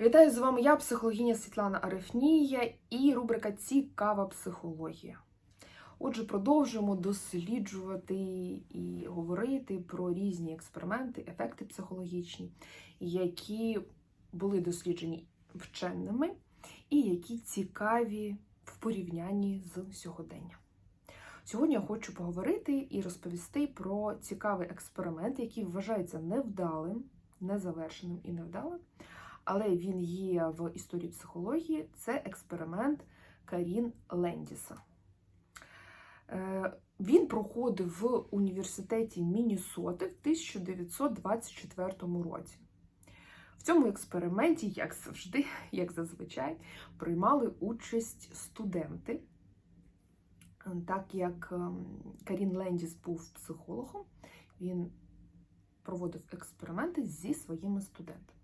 Вітаю з вами я, психологиня Світлана Арефнія і рубрика Цікава психологія. Отже, продовжуємо досліджувати і говорити про різні експерименти, ефекти психологічні, які були досліджені вченими і які цікаві в порівнянні з сьогоденням. Сьогодні я хочу поговорити і розповісти про цікавий експеримент, який вважається невдалим, незавершеним і невдалим, але він є в історії психології. Це експеримент Карін Лендіса. Е, Він проходив в університеті Міннесоти в 1924 році. В цьому експерименті, як завжди, як зазвичай, приймали участь студенти. Так як ем, Карін Лендіс був психологом, він проводив експерименти зі своїми студентами.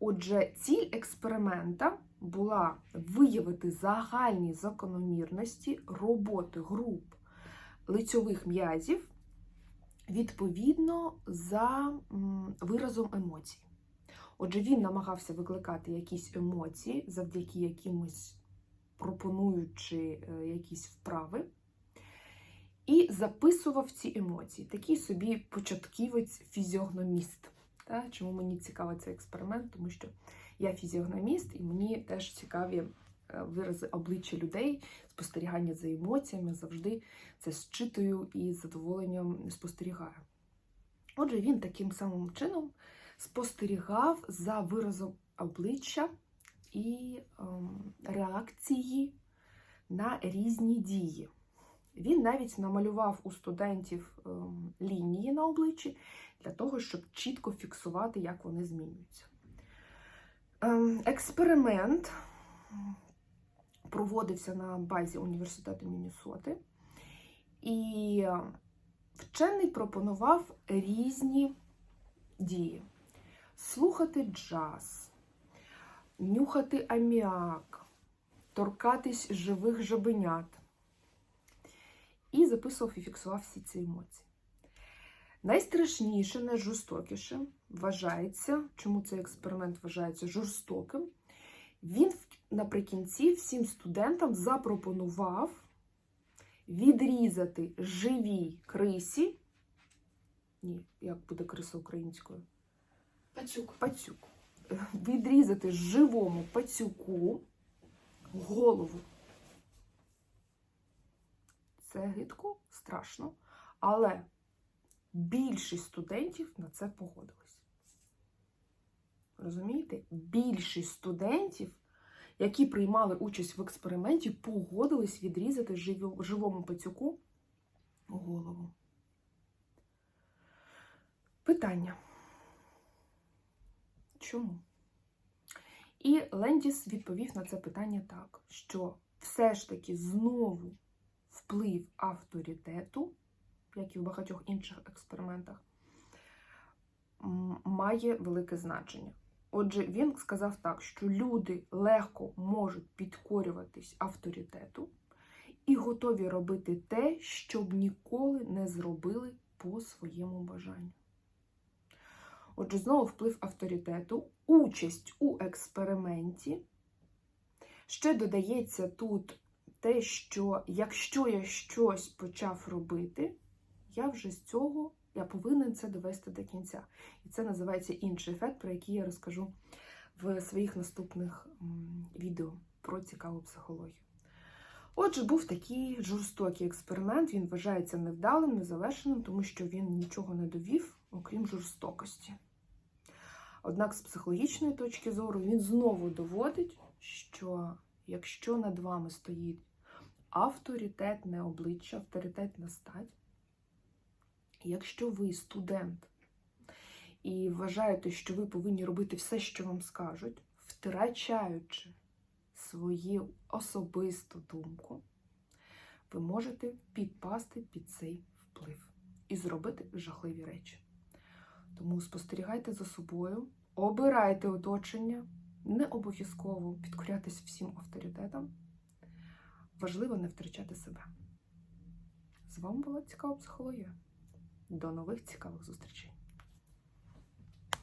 Отже, ціль експеримента була виявити загальні закономірності роботи груп лицьових м'язів відповідно за виразом емоцій. Отже, він намагався викликати якісь емоції, завдяки якимось пропонуючи е, якісь вправи, і записував ці емоції. Такий собі початківець фізіогноміст. Та? Чому мені цікавий цей експеримент? Тому що я фізіогноміст, і мені теж цікаві е, вирази обличчя людей, спостерігання за емоціями, завжди це зчитую і з задоволенням спостерігаю. Отже, він таким самим чином спостерігав за виразом обличчя і ем, реакції на різні дії. Він навіть намалював у студентів ем, лінії на обличчі для того, щоб чітко фіксувати, як вони змінюються. Ем, експеримент проводився на базі університету Міннесоти, і вчений пропонував різні дії: слухати джаз, нюхати аміак, торкатись живих жабенят. І записував і фіксував всі ці емоції. Найстрашніше, найжорстокіше вважається, чому цей експеримент вважається жорстоким. Він наприкінці всім студентам запропонував відрізати живій крисі. Ні, як буде криса українською? Пацюк. Пацюк. Відрізати живому пацюку голову. Це гидко, страшно, але більшість студентів на це погодились. Розумієте? Більшість студентів, які приймали участь в експерименті, погодились відрізати живому пацюку голову. Питання. Чому? І Лендіс відповів на це питання так, що все ж таки знову вплив авторитету, як і в багатьох інших експериментах, має велике значення. Отже, він сказав так, що люди легко можуть підкорюватись авторитету і готові робити те, що б ніколи не зробили по своєму бажанню. Отже, знову вплив авторитету, участь у експерименті. Ще додається тут те, що якщо я щось почав робити, я вже з цього я повинен це довести до кінця. І це називається інший ефект, про який я розкажу в своїх наступних відео про цікаву психологію. Отже, був такий жорстокий експеримент, він вважається невдалим, незавершеним, тому що він нічого не довів, окрім жорстокості. Однак, з психологічної точки зору, він знову доводить, що якщо над вами стоїть авторитетне обличчя, авторитетна стать, якщо ви студент і вважаєте, що ви повинні робити все, що вам скажуть, втрачаючи свою особисту думку, ви можете підпасти під цей вплив і зробити жахливі речі. Тому спостерігайте за собою, обирайте оточення, не обов'язково підкорятися всім авторитетам. Важливо не втрачати себе. З вами була цікава психологія. До нових цікавих зустрічей!